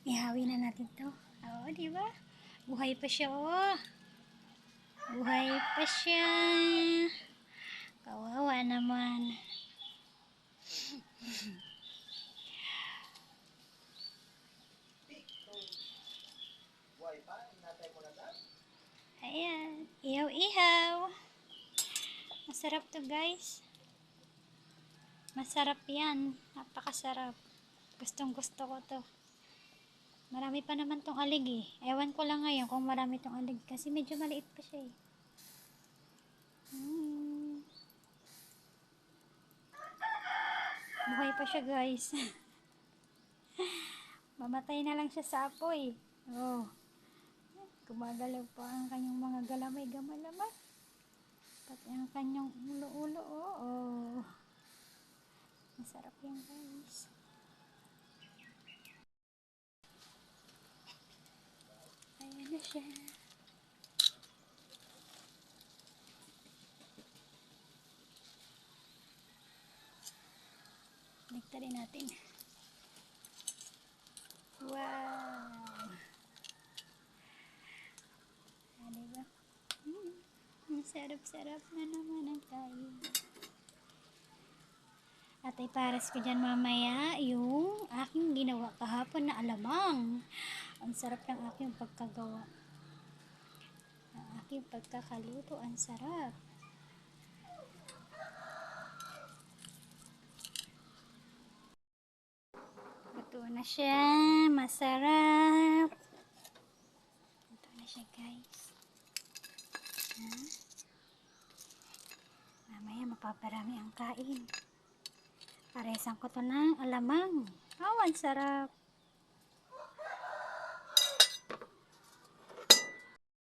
Ihawi na natin to. Oo, di ba? Buhay pa siya, oh. Buhay pa siya. Kawawa naman. Ayan. Ihaw-ihaw. Masarap to, guys. Masarap yan. Napakasarap. Gustong gusto ko to. Marami pa naman tong alig eh. Ewan ko lang ngayon kung marami tong alig. Kasi medyo maliit pa siya eh. Hmm. Buhay pa siya guys. Mamatay na lang siya sa apoy. Oh. Gumagalaw pa ang kanyang mga galamay-gamalama. Pati ang kanyang ulo-ulo. Oh. Masarap yan guys. Ayan na siya. Balik natin. Wow! Ah, diba? Hmm. Ang sarap-sarap na naman ang kain. At ay paras ko dyan mamaya yung aking ginawa kahapon na alamang. Ang sarap ng aking pagkagawa. Ang aking pagkakaluto, ang sarap. Luto na siya. Masarap. Luto na siya guys. Ha? Mamaya mapaparami ang kain. Paresan ko to ng alamang. Oh, ang sarap.